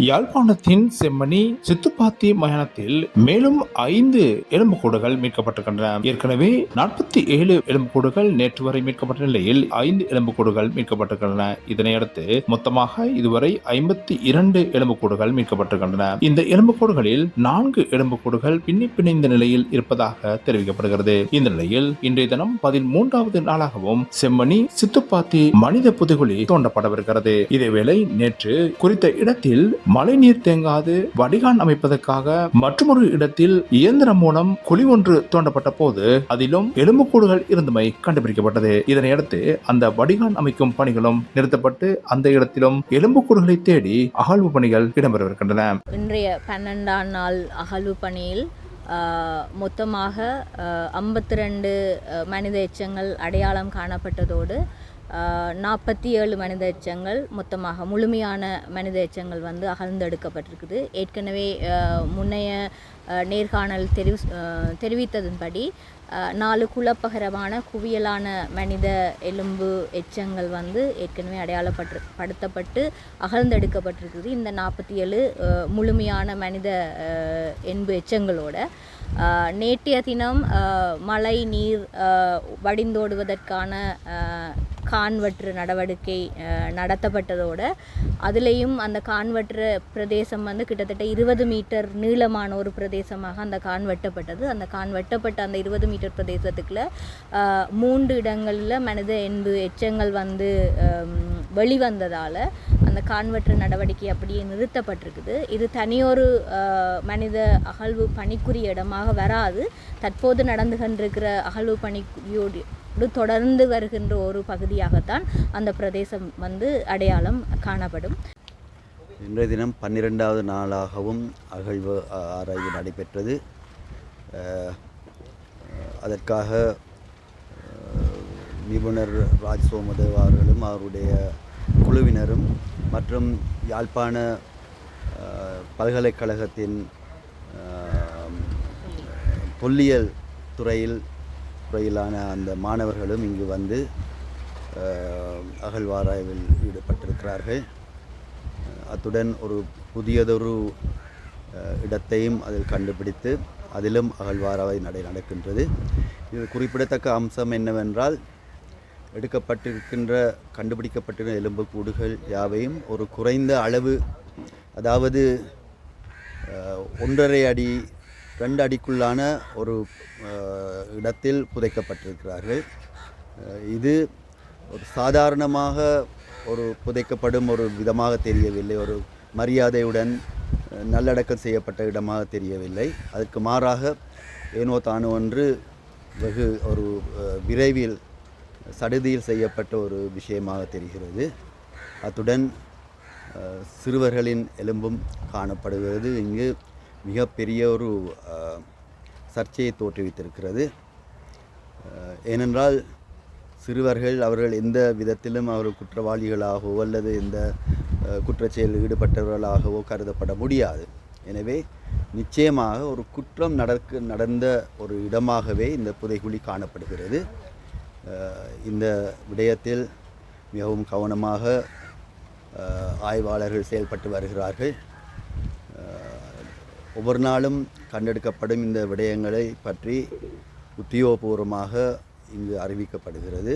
யாழ்ப்பாணத்தின் செம்மணி சித்துப்பாத்தி மயானத்தில் மேலும் ஐந்து எலும்புக்கூடுகள் மீட்கப்பட்டிருக்கின்றன. ஏற்கனவே நாற்பத்தி ஏழு எலும்புக்கூடுகள் நேற்று வரை மீட்கப்பட்ட நிலையில் ஐந்து எலும்புக்கூடுகள் மீட்கப்பட்டிருக்கின்றன. இதனையடுத்து மொத்தமாக இதுவரை ஐம்பத்தி இரண்டு எலும்புக்கூடுகள் மீட்கப்பட்டிருக்கின்றன. இந்த எலும்புக்கூடுகளில் நான்கு எலும்புக்கூடுகள் பின்னி பிணைந்த நிலையில் இருப்பதாக தெரிவிக்கப்படுகிறது. இந்த நிலையில் இன்றைய தினம் பதிமூன்றாவது நாளாகவும் செம்மணி சித்துப்பாத்தி மனித புதுகுழி தோண்டப்படவிருக்கிறது. இதேவேளை நேற்று குறித்த இடத்தில் மழைநீர் தேங்காது வடிகான் அமைப்பதற்காக மற்றொரு இடத்தில் இயந்திரம் மூலம் குழி ஒன்று தோண்டப்பட்ட போது அதிலும் எலும்புக்கூடுகள் இருந்தமை கண்டுபிடிக்கப்பட்டது. இதனையடுத்து அந்த வடிகான் அமைக்கும் பணிகளும் நிறுத்தப்பட்டு அந்த இடத்திலும் எலும்புக்கூடுகளை தேடி அகழ்வு பணிகள் இடம்பெறவிருக்கின்றன. இன்றைய பன்னெண்டாம் நாள் அகழ்வு பணியில் மொத்தமாக ஐம்பத்தி ரெண்டு மனித எச்சங்கள் அடையாளம் காணப்பட்டதோடு நாற்பத்தி ஏழு மனித எச்சங்கள் மொத்தமாக முழுமையான மனித எச்சங்கள் வந்து அகழ்ந்தெடுக்கப்பட்டிருக்குது. ஏற்கனவே முன்னைய நேர்காணல் தெரிவி தெரிவித்ததன்படி நாலு குழப்பகரமான குவியலான மனித எலும்பு எச்சங்கள் வந்து ஏற்கனவே அடையாளப்பட்டு படுத்தப்பட்டு அகழ்ந்தெடுக்கப்பட்டிருக்குது. இந்த நாற்பத்தி ஏழு முழுமையான மனித எண்பு எச்சங்களோட. நேற்றைய தினம் மழை நீர் வடிந்தோடுவதற்கான கான்வற்று நடவடிக்கை நடத்தப்பட்டதோடு நடத்தப்பட்டதோட அதுலேயும் அந்த கான்வற்று பிரதேசம் வந்து கிட்டத்தட்ட இருபது மீட்டர் நீளமான ஒரு பிரதேசமாக அந்த கான் வெட்டப்பட்டது. அந்த கான் வெட்டப்பட்ட அந்த இருபது மீட்டர் பிரதேசத்துக்குள்ள மூன்று இடங்களில் மனித என்பு எச்சங்கள் வந்து வெளிவந்ததால் அந்த கான்வெற்று நடவடிக்கை அப்படியே நிறுத்தப்பட்டிருக்குது. இது தனியொரு மனித அகழ்வு பணிக்குரிய இடமாக வராது. தற்போது நடந்து கொண்டிருக்கிற அகழ்வு பணியோடு தொடர்ந்து வருகின்ற ஒரு பகுதியாகத்தான் அந்த பிரதேசம் வந்து அடையாளம் காணப்படும். இன்றைய தினம் பன்னிரெண்டாவது நாளாகவும் அகழ்வு ஆராய்வு நடைபெற்றது. அதற்காக நிபுணர் ராஜ் சோமதேவ் அவர்களும் அவருடைய குழுவினரும் மற்றும் யாழ்ப்பாண பல்கலைக்கழகத்தின் அஹ், பொல்லியல் துறையில் துறையிலான அந்த மாணவர்களும் இங்கு வந்து அகழ்வாராய்வில் ஈடுபட்டிருக்கிறார்கள். அத்துடன் ஒரு புதியதொரு இடத்தையும் அதில் கண்டுபிடித்து அதிலும் அகழ்வாராய் நடை நடக்கின்றது. இது குறிப்பிடத்தக்க அம்சம் என்னவென்றால் எடுக்கப்பட்டிருக்கின்ற கண்டுபிடிக்கப்பட்டிருந்த எலும்புக்கூடுகள் யாவையும் ஒரு குறைந்த அளவு அதாவது ஒன்றரை அடி ரெண்டு அடிக்குள்ளான ஒரு இடத்தில் புதைக்கப்பட்டிருக்கிறார்கள். இது ஒரு சாதாரணமாக ஒரு புதைக்கப்படும் ஒரு விதமாக தெரியவில்லை. ஒரு மரியாதையுடன் நல்லடக்கம் செய்யப்பட்ட இடமாக தெரியவில்லை. அதற்கு மாறாக ஏனோ தானோ ஒன்று வெகு ஒரு விரைவில் சடுதியில் செய்யப்பட்ட ஒரு விஷயமாக தெரிகிறது. அத்துடன் சிறுவர்களின் எலும்பும் காணப்படுகிறது. இங்கு மிகப்பெரிய ஒரு சர்ச்சையை தோற்றுவித்திருக்கிறது. ஏனென்றால் சிறுவர்கள் அவர்கள் எந்த விதத்திலும் அவர்கள் குற்றவாளிகளாகவோ அல்லது எந்த குற்றச்செயலில் ஈடுபட்டவர்களாகவோ கருதப்பட முடியாது. எனவே நிச்சயமாக ஒரு குற்றம் நடக்க நடந்த ஒரு இடமாகவே இந்த புதைகுழி காணப்படுகிறது. இந்த விடயத்தில் மிகவும் கவனமாக ஆய்வாளர்கள் செயல்பட்டு வருகிறார்கள். ஒவ்வொரு நாளும் கண்டெடுக்கப்படும் இந்த விடயங்களை பற்றி உத்தியோகபூர்வமாக இங்கு அறிவிக்கப்படுகிறது.